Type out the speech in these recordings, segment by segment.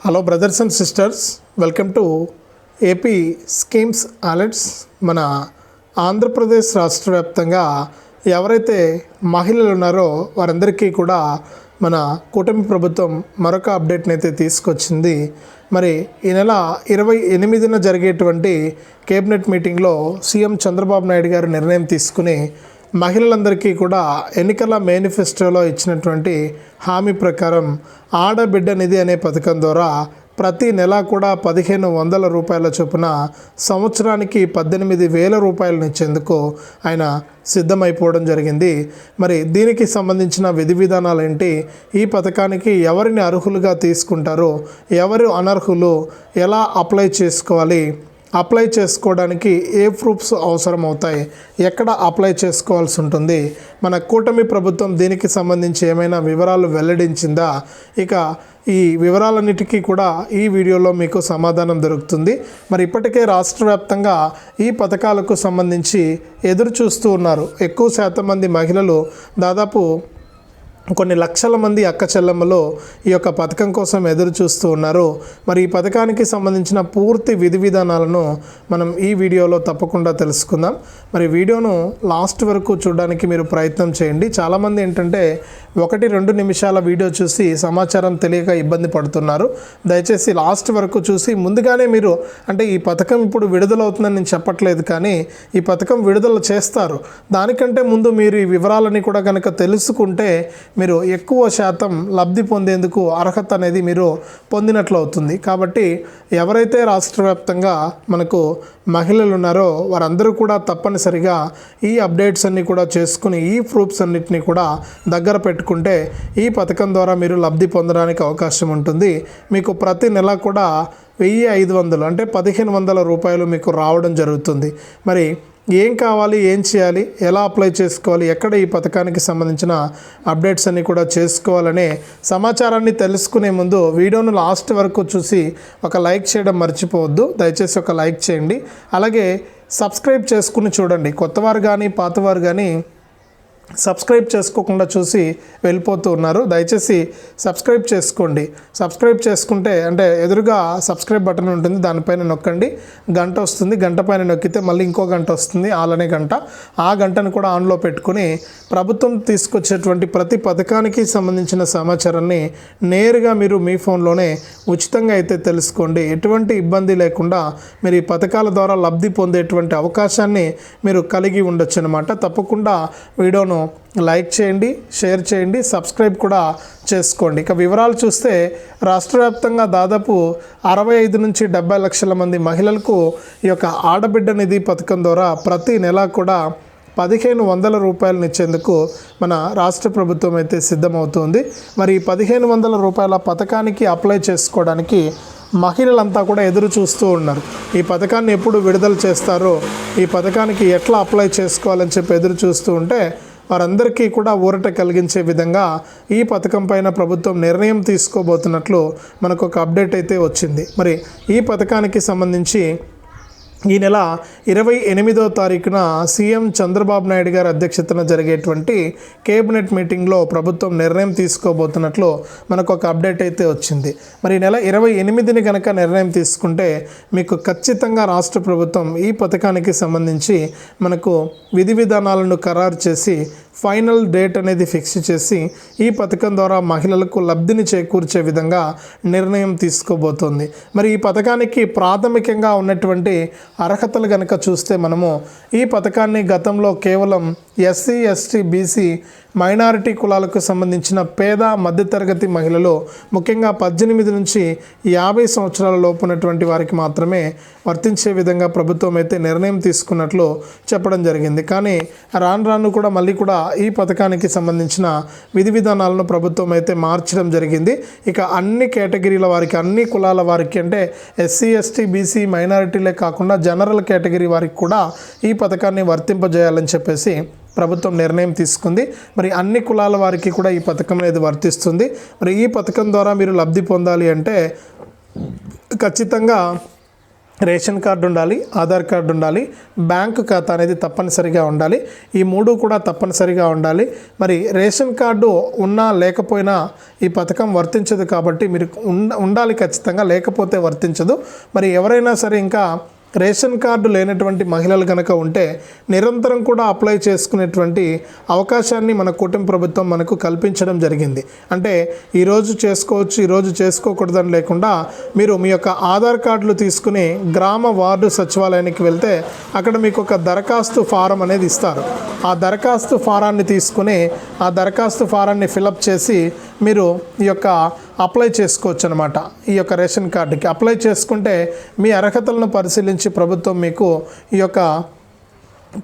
Hello brothers and sisters welcome to AP schemes alerts మన ఆంధ్రప్రదేశ్ రాష్ట్ర వ్యాప్తంగా ఎవరైతే మహిళలు ఉన్నారో వారందరికీ కూడా మన కూటమి ప్రభుత్వం మరొక అప్డేట్ని అయితే తీసుకొచ్చింది. మరి ఈ నెల ఇరవై ఎనిమిదిన జరిగేటువంటి కేబినెట్ మీటింగ్లో సీఎం చంద్రబాబు నాయుడు గారు నిర్ణయం తీసుకుని మహిళలందరికీ కూడా ఎన్నికల మేనిఫెస్టోలో ఇచ్చినటువంటి హామీ ప్రకారం ఆడబిడ్డ నిధి అనే పథకం ద్వారా ప్రతి నెల కూడా పదిహేను వందల రూపాయల చొప్పున సంవత్సరానికి పద్దెనిమిది వేల రూపాయలను ఇచ్చేందుకు ఆయన సిద్ధమైపోవడం జరిగింది. మరి దీనికి సంబంధించిన విధి విధానాలు ఏంటి? ఈ పథకానికి ఎవరిని అర్హులుగా తీసుకుంటారో? ఎవరు అనర్హులు? ఎలా అప్లై చేసుకోవాలి? అప్లై చేసుకోవడానికి ఏ ప్రూఫ్స్ అవసరం అవుతాయి ఎక్కడ అప్లై చేసుకోవాల్సి ఉంటుంది? మన కూటమి ప్రభుత్వం దీనికి సంబంధించి ఏమైనా వివరాలు వెల్లడించిందా? ఇక ఈ వివరాలన్నిటికీ కూడా ఈ వీడియోలో మీకు సమాధానం దొరుకుతుంది. మరి ఇప్పటికే రాష్ట్ర వ్యాప్తంగా ఈ పథకాలకు సంబంధించి ఎదురు చూస్తూ ఉన్నారు. ఎక్కువ శాతం మంది మహిళలు దాదాపు కొన్ని లక్షల మంది అక్క చెల్లెమ్మలు ఈ యొక్క పథకం కోసం ఎదురు చూస్తూ ఉన్నారు. మరి ఈ పథకానికి సంబంధించిన పూర్తి విధి విధానాలను మనం ఈ వీడియోలో తప్పకుండా తెలుసుకుందాం. మరి వీడియోను లాస్ట్ వరకు చూడడానికి మీరు ప్రయత్నం చేయండి. చాలామంది ఏంటంటే ఒకటి రెండు నిమిషాల వీడియో చూసి సమాచారం తెలియక ఇబ్బంది పడుతున్నారు. దయచేసి లాస్ట్ వరకు చూసి ముందుగానే మీరు అంటే ఈ పథకం ఇప్పుడు విడుదలవుతుందని నేను చెప్పట్లేదు కానీ ఈ పథకం విడుదల చేస్తారు. దానికంటే ముందు మీరు ఈ వివరాలని కూడా కనుక తెలుసుకుంటే మీరు ఎక్కువ శాతం లబ్ధి పొందేందుకు అర్హత అనేది మీరు పొందినట్లు అవుతుంది. కాబట్టి ఎవరైతే రాష్ట్ర వ్యాప్తంగా మనకు మహిళలు ఉన్నారో వారందరూ కూడా తప్పనిసరిగా ఈ అప్డేట్స్ అన్నీ కూడా చేసుకుని ఈ ప్రూఫ్స్ అన్నిటిని కూడా దగ్గర పెట్టుకుంటే ఈ పథకం ద్వారా మీరు లబ్ధి పొందడానికి అవకాశం ఉంటుంది. మీకు ప్రతి నెల కూడా వెయ్యి ఐదు వందలు అంటే పదిహేను వందల రూపాయలు మీకు రావడం జరుగుతుంది. మరి ఏం కావాలి ఏం చేయాలి ఎలా అప్లై చేసుకోవాలి ఎక్కడ ఈ పథకానికి సంబంధించిన అప్డేట్స్ అన్నీ కూడా చేసుకోవాలనే సమాచారాన్ని తెలుసుకునే ముందు వీడియోను లాస్ట్ వరకు చూసి ఒక లైక్ చేయడం మర్చిపోవద్దు. దయచేసి ఒక లైక్ చేయండి. అలాగే సబ్స్క్రైబ్ చేసుకుని చూడండి. కొత్తవారు కానీ పాతవారు కానీ సబ్స్క్రైబ్ చేసుకోకుండా చూసి వెళ్ళిపోతూ ఉన్నారు. దయచేసి సబ్స్క్రైబ్ చేసుకోండి. సబ్స్క్రైబ్ చేసుకుంటే అంటే ఎదురుగా సబ్స్క్రైబ్ బటన్ ఉంటుంది దానిపైన నొక్కండి. గంట వస్తుంది గంట పైన నొక్కితే మళ్ళీ ఇంకో గంట వస్తుంది ఆలనే గంట. ఆ గంటను కూడా ఆన్లో పెట్టుకుని ప్రభుత్వం తీసుకొచ్చేటువంటి ప్రతి పథకానికి సంబంధించిన సమాచారాన్ని నేరుగా మీరు మీ ఫోన్లోనే ఉచితంగా అయితే తెలుసుకోండి. ఎటువంటి ఇబ్బంది లేకుండా మీరు ఈ పథకాల ద్వారా లబ్ధి పొందేటువంటి అవకాశాన్ని మీరు కలిగి ఉండొచ్చు అనమాట తప్పకుండా వీడియోను లైక్ చేయండి షేర్ చేయండి సబ్స్క్రైబ్ కూడా చేసుకోండి. ఇక వివరాలు చూస్తే రాష్ట్ర వ్యాప్తంగా దాదాపు అరవై ఐదు నుంచి డెబ్బై లక్షల మంది మహిళలకు ఈ యొక్క ఆడబిడ్డ నిధి పథకం ద్వారా ప్రతి నెల కూడా పదిహేను వందల రూపాయలను ఇచ్చేందుకు మన రాష్ట్ర ప్రభుత్వం అయితే సిద్ధమవుతుంది. మరి ఈ పదిహేను వందల రూపాయల పథకానికి అప్లై చేసుకోవడానికి మహిళలంతా కూడా ఎదురు చూస్తూ ఉన్నారు. ఈ పథకాన్ని ఎప్పుడు విడుదల చేస్తారో ఈ పథకానికి ఎట్లా అప్లై చేసుకోవాలని చెప్పి ఎదురు చూస్తూ ఉంటే వారందరికీ కూడా ఊరట కలిగించే విధంగా ఈ పథకం పైన ప్రభుత్వం నిర్ణయం తీసుకోబోతున్నట్లు మనకు ఒక అప్డేట్ అయితే వచ్చింది. మరి ఈ పథకానికి సంబంధించి ఈ నెల ఇరవై ఎనిమిదో తారీఖున సీఎం చంద్రబాబు నాయుడు గారి అధ్యక్షతన జరిగేటువంటి కేబినెట్ మీటింగ్లో ప్రభుత్వం నిర్ణయం తీసుకోబోతున్నట్లు మనకు ఒక అప్డేట్ అయితే వచ్చింది. మరి ఈ నెల ఇరవై ఎనిమిదిని కనుక నిర్ణయం తీసుకుంటే మీకు ఖచ్చితంగా రాష్ట్ర ప్రభుత్వం ఈ పథకానికి సంబంధించి మనకు విధి విధానాలను ఖరారు చేసి ఫైనల్ డేట్ అనేది ఫిక్స్ చేసి ఈ పథకం ద్వారా మహిళలకు లబ్ధిని చేకూర్చే విధంగా నిర్ణయం తీసుకోబోతోంది. మరి ఈ పథకానికి ప్రాథమికంగా ఉన్నటువంటి అర్హతలు కనుక చూస్తే మనము ఈ పథకాన్ని గతంలో కేవలం ఎస్సీ ఎస్టీ బీసీ మైనారిటీ కులాలకు సంబంధించిన పేద మధ్యతరగతి మహిళలు ముఖ్యంగా పద్దెనిమిది నుంచి యాభై సంవత్సరాల లోపు ఉన్నటువంటి వారికి మాత్రమే వర్తించే విధంగా ప్రభుత్వం అయితే నిర్ణయం తీసుకున్నట్లు చెప్పడం జరిగింది. కానీ రాను రాను కూడా మళ్ళీ కూడా ఈ పథకానికి సంబంధించిన విధి విధానాలను ప్రభుత్వం అయితే మార్చడం జరిగింది. ఇక అన్ని కేటగిరీల వారికి అన్ని కులాల వారికి అంటే ఎస్సీ ఎస్టీ బీసీ మైనారిటీలే కాకుండా జనరల్ కేటగిరీ వారికి కూడా ఈ పథకాన్ని వర్తింపజేయాలని చెప్పేసి ప్రభుత్వం నిర్ణయం తీసుకుంది. మరి అన్ని కులాల వారికి కూడా ఈ పథకం అనేది వర్తిస్తుంది. మరి ఈ పథకం ద్వారా మీరు లబ్ధి పొందాలి అంటే ఖచ్చితంగా రేషన్ కార్డు ఉండాలి ఆధార్ కార్డు ఉండాలి బ్యాంకు ఖాతా అనేది తప్పనిసరిగా ఉండాలి. ఈ మూడు కూడా తప్పనిసరిగా ఉండాలి. మరి రేషన్ కార్డు ఉన్నా లేకపోయినా ఈ పథకం వర్తించదు కాబట్టి మీరు ఉండ- ఉండాలి ఖచ్చితంగా లేకపోతే వర్తించదు. మరి ఎవరైనా సరే ఇంకా రేషన్ కార్డు లేనటువంటి మహిళలు కనుక ఉంటే నిరంతరం కూడా అప్లై చేసుకునేటువంటి అవకాశాన్ని మన కూటమి ప్రభుత్వం మనకు కల్పించడం జరిగింది. అంటే ఈరోజు చేసుకోవచ్చు ఈరోజు చేసుకోకూడదని లేకుండా మీరు మీ యొక్క ఆధార్ కార్డులు తీసుకుని గ్రామ వార్డు సచివాలయానికి వెళ్తే అక్కడ మీకు ఒక దరఖాస్తు ఫారం అనేది ఇస్తారు. ఆ దరఖాస్తు ఫారాన్ని తీసుకుని ఆ దరఖాస్తు ఫారాన్ని ఫిలప్ చేసి మీరు ఈ యొక్క అప్లై చేసుకోవచ్చు అనమాట ఈ యొక్క రేషన్ కార్డుకి అప్లై చేసుకుంటే మీ అర్హతలను పరిశీలించి ప్రభుత్వం మీకు ఈ యొక్క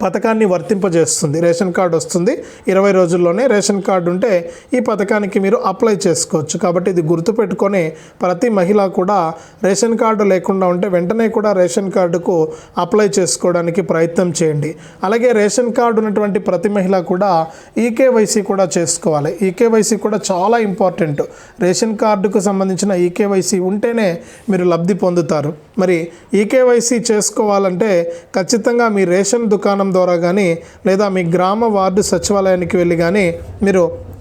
పథకాన్ని వర్తింపజేస్తుంది. రేషన్ కార్డు వస్తుంది. ఇరవై రోజుల్లోనే రేషన్ కార్డు ఉంటే ఈ పథకానికి మీరు అప్లై చేసుకోవచ్చు. కాబట్టి ఇది గుర్తుపెట్టుకొని ప్రతి మహిళ కూడా రేషన్ కార్డు లేకుండా ఉంటే వెంటనే కూడా రేషన్ కార్డుకు అప్లై చేసుకోవడానికి ప్రయత్నం చేయండి. అలాగే రేషన్ కార్డు ఉన్నటువంటి ప్రతి మహిళ కూడా ఈకేవైసీ కూడా చేసుకోవాలి. ఈకేవైసీ కూడా చాలా ఇంపార్టెంట్. రేషన్ కార్డుకు సంబంధించిన ఈకేవైసీ ఉంటేనే మీరు లబ్ధి పొందుతారు. మరి ఈకేవైసీ చేసుకోవాలంటే ఖచ్చితంగా మీ రేషన్ దుకాణం ద్వారా కానీ లేదా మీ గ్రామ వార్డు సచివాలయానికి వెళ్ళి కానీ మీరు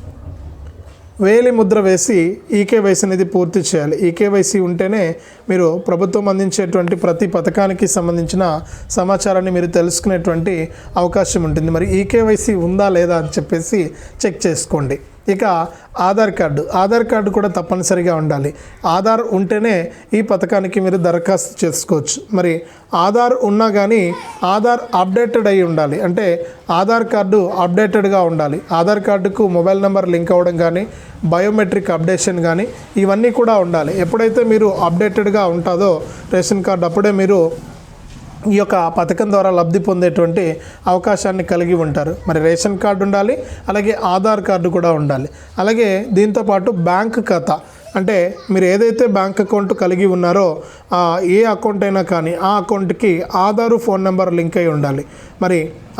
వేలి ముద్ర వేసి ఈకేవైసీ అనేది పూర్తి చేయాలి. ఈకేవైసీ ఉంటేనే మీరు ప్రభుత్వం అందించేటువంటి ప్రతి పథకానికి సంబంధించిన సమాచారాన్ని మీరు తెలుసుకునేటువంటి అవకాశం ఉంటుంది. మరి ఈకేవైసీ ఉందా లేదా అని చెప్పేసి చెక్ చేసుకోండి. ఇక ఆధార్ కార్డు. ఆధార్ కార్డు కూడా తప్పనిసరిగా ఉండాలి. ఆధార్ ఉంటేనే ఈ పథకానికి మీరు దరఖాస్తు చేసుకోవచ్చు. మరి ఆధార్ ఉన్నా కానీ ఆధార్ అప్డేటెడ్ అయి ఉండాలి. అంటే ఆధార్ కార్డు అప్డేటెడ్గా ఉండాలి. ఆధార్ కార్డుకు మొబైల్ నెంబర్ లింక్ అవ్వడం కానీ బయోమెట్రిక్ అప్డేషన్ కానీ ఇవన్నీ కూడా ఉండాలి. ఎప్పుడైతే మీరు అప్డేటెడ్గా ఉంటుందో రేషన్ కార్డు అప్పుడే మీరు ఈ యొక్క పథకం ద్వారా లబ్ధి పొందేటువంటి అవకాశాన్ని కలిగి ఉంటారు. మరి రేషన్ కార్డు ఉండాలి అలాగే ఆధార్ కార్డు కూడా ఉండాలి. అలాగే దీంతోపాటు బ్యాంక్ ఖాతా. అంటే మీరు ఏదైతే బ్యాంక్ అకౌంట్ కలిగి ఉన్నారో ఆ ఏ అకౌంట్ అయినా కానీ ఆ అకౌంట్కి ఆధారు ఫోన్ నెంబర్ లింక్ అయి ఉండాలి. మరి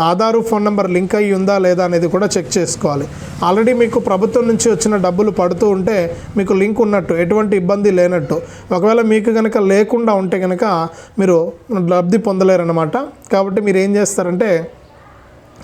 ఆధారు ఫోన్ నెంబర్ లింక్ అయ్యి ఉందా లేదా అనేది కూడా చెక్ చేసుకోవాలి. ఆల్రెడీ మీకు ప్రభుత్వం నుంచి వచ్చిన డబ్బులు పడుతూ ఉంటే మీకు లింక్ ఉన్నట్టు ఎటువంటి ఇబ్బంది లేనట్టు ఒకవేళ మీకు కనుక లేకుండా ఉంటే కనుక మీరు లబ్ధి పొందలేరన్నమాట. కాబట్టి మీరు ఏం చేస్తారంటే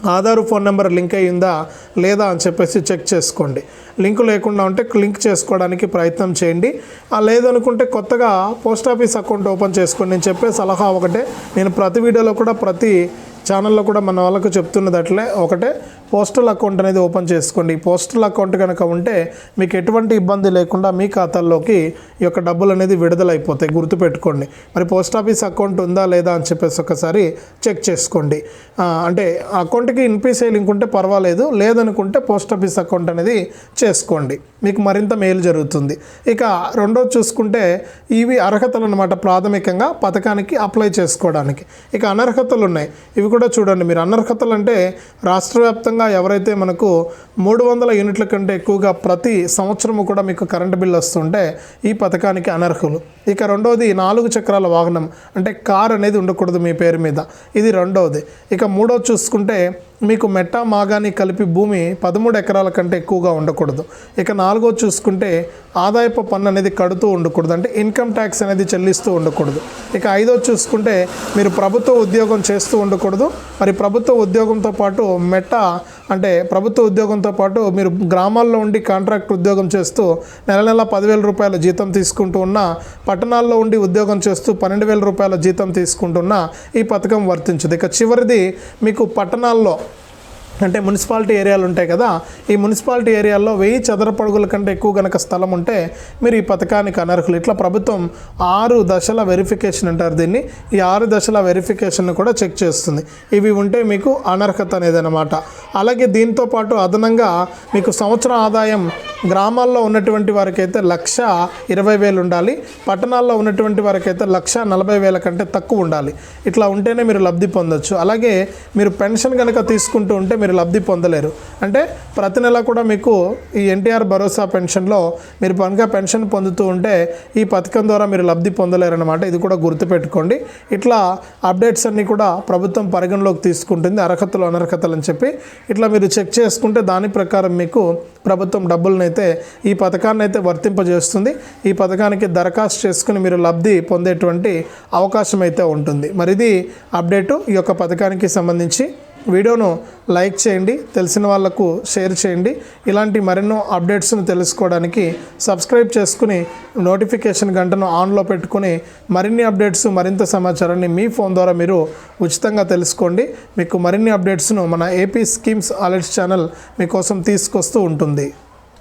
ఆధార్ ఫోన్ నెంబర్ లింక్ అయ్యిందా లేదా అని చెప్పేసి చెక్ చేసుకోండి. లింక్ లేకుండా ఉంటే లింక్ చేసుకోవడానికి ప్రయత్నం చేయండి. ఆ లేదనుకుంటే కొత్తగా పోస్ట్ ఆఫీస్ అకౌంట్ ఓపెన్ చేసుకోండి నేను చెప్పే సలహా ఒకటే. నేను ప్రతి వీడియోలో కూడా ప్రతి ఛానల్లో కూడా మన వాళ్ళకు చెప్తున్నది అట్లే ఒకటే పోస్టల్ అకౌంట్ అనేది ఓపెన్ చేసుకోండి. పోస్టల్ అకౌంట్ కనుక ఉంటే మీకు ఎటువంటి ఇబ్బంది లేకుండా మీ ఖాతాల్లోకి ఈ యొక్క డబ్బులు అనేది విడుదలైపోతాయి. గుర్తుపెట్టుకోండి. మరి పోస్ట్ ఆఫీస్ అకౌంట్ ఉందా లేదా అని చెప్పేసి ఒకసారి చెక్ చేసుకోండి. ఆ, అంటే అకౌంట్కి ఇన్పిసిఐ లింక్ ఉంటే పర్వాలేదు లేదనుకుంటే పోస్ట్ ఆఫీస్ అకౌంట్ అనేది చేసుకోండి. మీకు మరింత మేలు జరుగుతుంది. ఇక రెండోది చూసుకుంటే ఇవి అర్హతలు అనమాట ప్రాథమికంగా పథకానికి అప్లై చేసుకోవడానికి. ఇక అనర్హతలు ఉన్నాయి. ఇవి కూడా చూడండి. మీరు అనర్హతలు అంటే రాష్ట్ర వ్యాప్తంగా ఎవరైతే మనకు మూడు వందల యూనిట్ల కంటే ఎక్కువగా ప్రతి సంవత్సరము కూడా మీకు కరెంటు బిల్లు వస్తుంటే ఈ పథకానికి అనర్హులు. ఇక రెండవది నాలుగు చక్రాల వాహనం. అంటే కార్ అనేది ఉండకూడదు మీ పేరు మీద. ఇది రెండవది ఇక మూడవది చూసుకుంటే మీకు మెట్ట మాగాని కలిపి భూమి పదమూడు ఎకరాల కంటే ఎక్కువగా ఉండకూడదు. ఇక నాలుగో చూసుకుంటే ఆదాయపు పన్ను అనేది కడుతూ ఉండకూడదు. అంటే ఇన్కమ్ ట్యాక్స్ అనేది చెల్లిస్తూ ఉండకూడదు. ఇక ఐదో చూసుకుంటే మీరు ప్రభుత్వ ఉద్యోగం చేస్తూ ఉండకూడదు. మరి ప్రభుత్వ ఉద్యోగంతో పాటు మెట్ట అంటే ప్రభుత్వ ఉద్యోగంతో పాటు మీరు గ్రామాల్లో ఉండి కాంట్రాక్ట్ ఉద్యోగం చేస్తూ నెల నెల పదివేల రూపాయల జీతం తీసుకుంటూ ఉన్న పట్టణాల్లో ఉండి ఉద్యోగం చేస్తూ పన్నెండు వేల రూపాయల జీతం తీసుకుంటున్న ఈ పథకం వర్తించదు. ఇక చివరిది మీకు పట్టణాల్లో అంటే మున్సిపాలిటీ ఏరియాలు ఉంటాయి కదా ఈ మున్సిపాలిటీ ఏరియాల్లో వెయ్యి చదరపడుగుల కంటే ఎక్కువ కనుక స్థలం ఉంటే మీరు ఈ పథకానికి అనర్హులు. ఇట్లా ప్రభుత్వం ఆరు దశల వెరిఫికేషన్ అంటారు దీన్ని. ఈ ఆరు దశల వెరిఫికేషన్ కూడా చెక్ చేస్తుంది. ఇవి ఉంటే మీకు అనర్హత అనేది అనమాట అలాగే దీంతో పాటు అదనంగా మీకు సంవత్సరం ఆదాయం గ్రామాల్లో ఉన్నటువంటి వారికైతే లక్ష ఇరవై వేలు ఉండాలి. పట్టణాల్లో ఉన్నటువంటి వారికైతే లక్ష నలభై వేల కంటే తక్కువ ఉండాలి. ఇట్లా ఉంటేనే మీరు లబ్ధి పొందొచ్చు. అలాగే మీరు పెన్షన్ కనుక తీసుకుంటూ ఉంటే మీరు మీరు లబ్ధి పొందలేరు. అంటే ప్రతి నెల కూడా మీకు ఈ ఎన్టీఆర్ భరోసా పెన్షన్లో మీరు కనుక పెన్షన్ పొందుతూ ఉంటే ఈ పథకం ద్వారా మీరు లబ్ధి పొందలేరు అనమాట ఇది కూడా గుర్తుపెట్టుకోండి. ఇట్లా అప్డేట్స్ అన్నీ కూడా ప్రభుత్వం పరిగణలోకి తీసుకుంటుంది. అర్హతలు అనర్హతలు అని చెప్పి ఇట్లా మీరు చెక్ చేసుకుంటే దాని ప్రకారం మీకు ప్రభుత్వం డబ్బులను అయితే ఈ పథకాన్ని అయితే వర్తింపజేస్తుంది. ఈ పథకానికి దరఖాస్తు చేసుకుని మీరు లబ్ధి పొందేటువంటి అవకాశం అయితే ఉంటుంది. మరి ఇది అప్డేటు ఈ యొక్క పథకానికి సంబంధించి వీడియోను లైక్ చేయండి తెలిసిన వాళ్ళకు షేర్ చేయండి. ఇలాంటి మరెన్నో అప్డేట్స్ను తెలుసుకోవడానికి సబ్స్క్రైబ్ చేసుకుని నోటిఫికేషన్ గంటను ఆన్లో పెట్టుకుని మరిన్ని అప్డేట్స్ మరింత సమాచారాన్ని మీ ఫోన్ ద్వారా మీరు ఉచితంగా తెలుసుకోండి. మీకు మరిన్ని అప్డేట్స్ను మన ఏపీ స్కీమ్స్ అలర్ట్స్ ఛానల్ మీకోసం తీసుకొస్తూ ఉంటుంది.